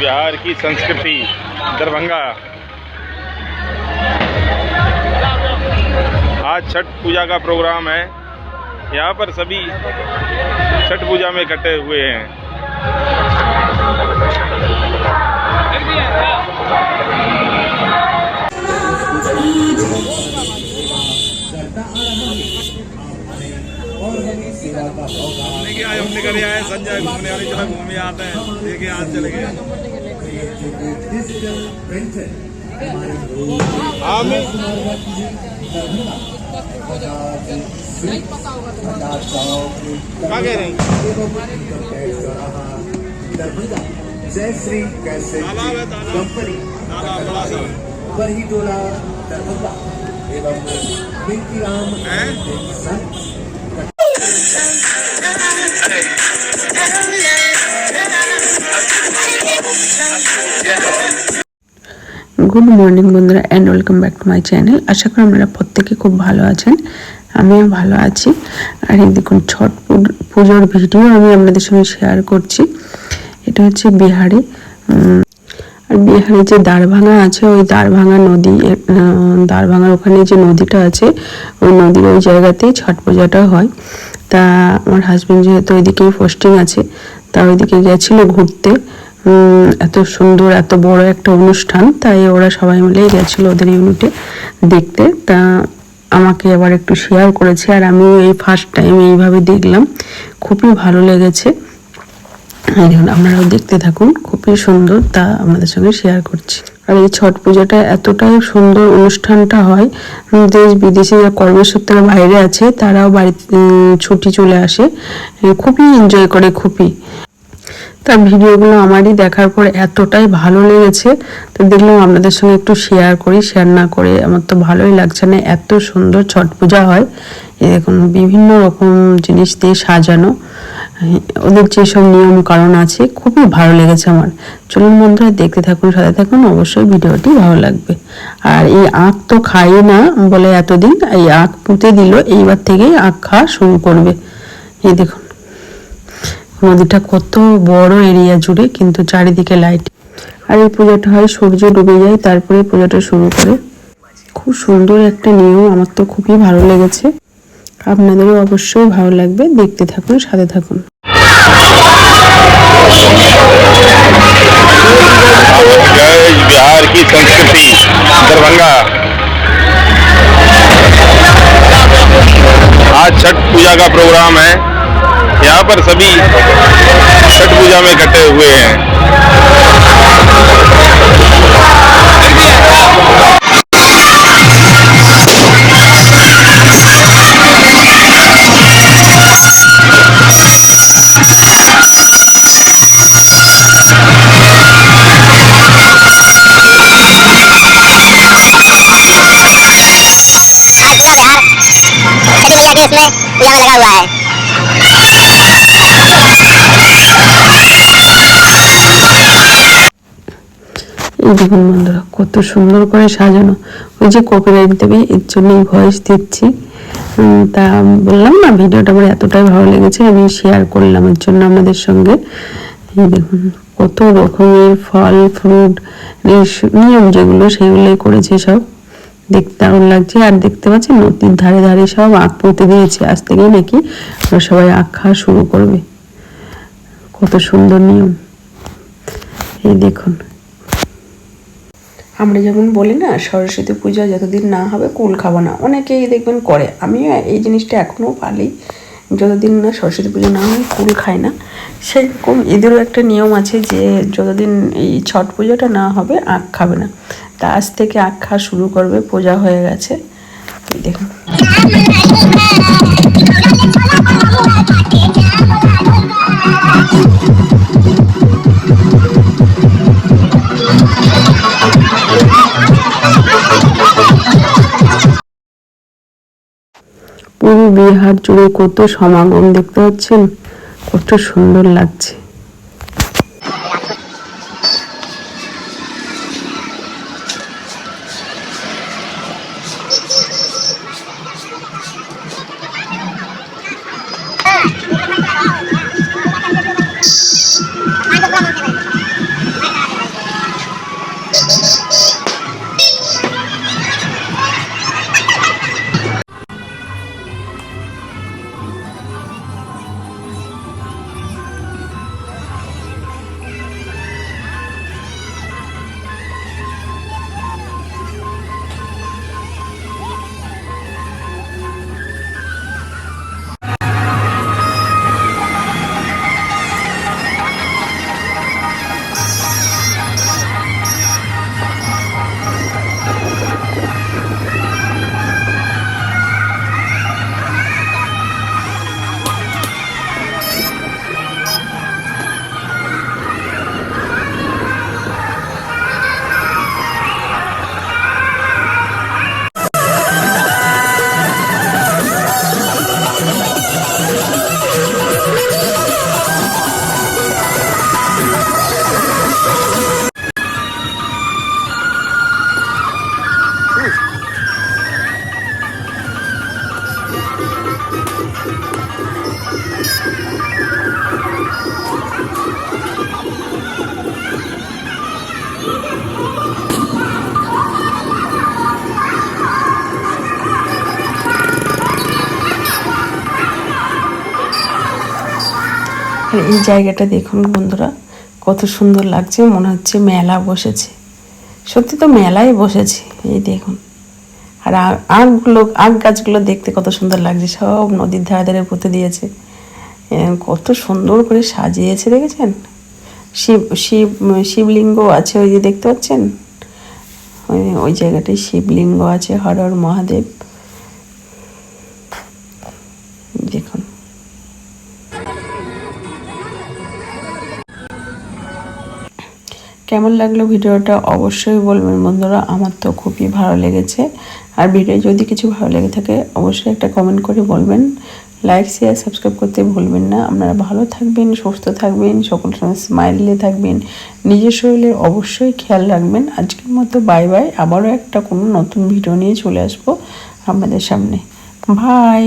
बिहार की संस्कृति, दरभंगा। आज छठ पूजा का प्रोग्राम है। यहाँ पर सभी छठ पूजा में इकट्ठे हुए हैं। हमने क्या हमने कर आए संजय घूमने वाले चला घूमने आते हैं। देखे आज चले गए। दरभंगा जय श्री कैसे पर ही डोला दरभंगा। एवं राम संत। গুড মর্নিং বন্ধুরা and welcome back to my channel আশা করি আপনারা প্রত্যেকে খুব ভালো আছেন। আমিও ভালো আছি। আর এই দেখুন, ছট পুজোর ভিডিও আমি আপনাদের সঙ্গে শেয়ার করছি। এটা হচ্ছে বিহারে। আর বিহারে যে দ্বারভাঙা আছে, ওই দ্বারভাঙা নদী দ্বারভাঙার ওখানে যে নদীটা আছে, ওই নদীর ওই জায়গাতেই ছট পূজাটা হয়। তা আমার হাজবেন্ড যেহেতু ওইদিকেই পোস্টিং আছে, তা ওইদিকে গেছিল ঘুরতে। এত সুন্দর, এত বড় একটা অনুষ্ঠান, তাই ওরা সবাই মিলেই গেছিল ওদের ইউনিটে দেখতে। তা আমাকে আবার একটু শেয়ার করেছে, আর আমিও এই ফার্স্ট টাইম এইভাবে দেখলাম। খুবই ভালো লেগেছে। আপনারাও দেখতে থাকুন, খুবই সুন্দর। তা আপনাদের সঙ্গে শেয়ার করছি। আর এই ছট পুজোটা এতটাই সুন্দর অনুষ্ঠানটা হয় দেশ বিদেশে যারা কর্মসূত্রে বাইরে আছে, তারাও বাড়িতে ছুটি চলে আসে। খুবই এনজয় করে খুবই তার ভিডিওগুলো আমারই দেখার পর এতটাই ভালো লেগেছে, তো দেখলাম আপনাদের সঙ্গে একটু শেয়ার করি শেয়ার না করে আমার তো ভালোই লাগছে না, এত সুন্দর ছট পূজা হয়। এরকম বিভিন্ন রকম জিনিস দিয়ে সাজানো। ওদের যেসব নিয়ম কারণ আছে, খুবই ভালো লেগেছে আমার। চলুন বন্ধুরা, দেখতে থাকুন, সাথে থাকুন, অবশ্যই ভিডিওটি ভালো লাগবে। আর এই আখ তো খাই না বলে এতদিন, এই আখ পুঁতে দিল, এইবার থেকেই আখ খাওয়া শুরু করবে। এই দেখুন, নদীটা কত বড় এরিয়া জুড়ে, কিন্তু চারিদিকে লাইট আর এই পুজোটা হয় সূর্য ডুবে যায়, তারপরে পুজোটা শুরু করে। খুব সুন্দর একটা নিয়ম, আমার তো খুবই ভালো লেগেছে। আপনাদেরও অবশ্যই ভালো লাগবে, দেখতে থাকুন, সাথে থাকুন। जय बिहार की संस्कृति, दरभंगा। आज छठ पूजा का प्रोग्राम है। यहाँ पर सभी छठ पूजा में इकट्ठे हुए हैं। इसमें पूजा में लगा हुआ है এই দেখুন বন্ধুরা কত সুন্দর করে সাজানো ওই যে কপিরাইট দেবে এর জন্যই ভয়েস দিচ্ছি উম, তা বললাম না ভিডিওটা আমার এতটাই ভালো লেগেছে আমি শেয়ার করলাম এর জন্য আপনাদের সঙ্গে এই দেখুন কত রকমের ফল ফ্রুট নিয়ম যেগুলো সেগুলোই করেছে সব দেখতে দারুণ লাগছে। আর দেখতে পাচ্ছেন নদীর ধারে ধারে সব আখ পুঁতে দিয়েছে। আজ থেকেই নাকি ওরা সবাই আখ খাওয়া শুরু করবে। কত সুন্দর নিয়ম। এই দেখুন। আমরা যেমন বলি না, সরস্বতী পূজা যতদিন না হবে কুল খাব না, অনেকেই দেখবেন করে। আমিও এই জিনিসটা এখনও পালি। যতদিন না সরস্বতী পুজো না হয় কুল খায় না সেরকম এদেরও একটা নিয়ম আছে যে যতদিন এই ছট পুজোটা না হবে আখ খাবে না তা আজ থেকে আখ খাওয়া শুরু করবে পূজা হয়ে গেছে দেখুন পুরো বিহার জুড়ে কত সমাগম দেখতে পাচ্ছেন? কত সুন্দর লাগছে। আর এই জায়গাটা দেখুন বন্ধুরা, কত সুন্দর লাগছে, মনে হচ্ছে মেলা বসেছে। সত্যি তো মেলায় বসেছে, এই দেখুন। আর আ- আখগুলো, আখ গাছগুলো দেখতে কত সুন্দর লাগছে, সব নদীর ধারে ধারে পুঁতে দিয়েছে। কত সুন্দর করে সাজিয়েছে, দেখেছেন? শিব শিব, শিবলিঙ্গ আছে, ওই যে দেখতে পাচ্ছেন? ওই ওই জায়গাটায় শিবলিঙ্গ আছে, হর হর মহাদেব। কেমন লাগল ভিডিওটা অবশ্যই বলবেন বন্ধুরা, আমার তো খুবই ভালো লেগেছে। আর ভিডিও যদি কিছু ভালো লেগে থাকে, অবশ্যই একটা কমেন্ট করে বলবেন। লাইক শেয়ার সাবস্ক্রাইব করতে ভুলবেন না। আপনারা ভালো থাকবেন, সুস্থ থাকবেন সকল সময় স্মাইলে থাকবেন। নিজের শরীরের অবশ্যই খেয়াল রাখবেন। আজকের মতো বাই বাই আবারও একটা কোনো নতুন ভিডিও নিয়ে চলে আসব আপনাদের সামনে। বাই